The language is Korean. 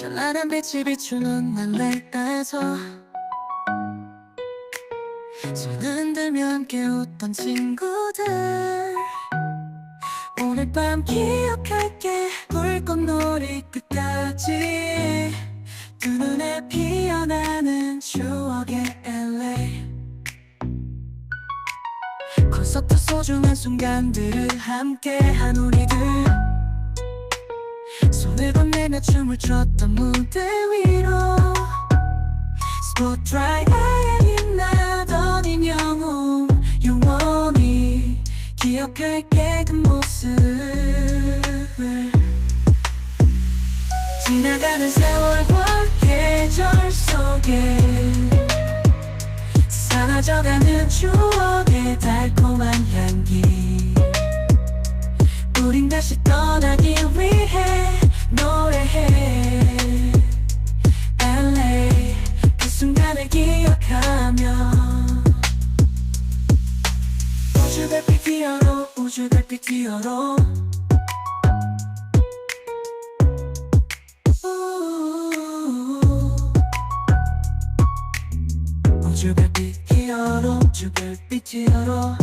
찬란한 빛이 비추는 LA에서 손 들면 깨웠던 친구들. 오늘 밤 기억할게. 불꽃놀이 끝까지. 두 눈에 피어나는 추억의 LA 콘서트 소중한 순간들을 함께한 우리들 건네며 춤을 췄던 무대 위로. 스포트라이트에 나던 인영웅 영원히 기억할게 그 모습을. 지나가는 세월과 계절 속에 사라져가는 추억의 달콤한 향기. 우린 다시 떠나기 우주 별빛 뛰어로 우주 별빛 뛰어로 우주 별빛 히어로 우주 별빛 히어로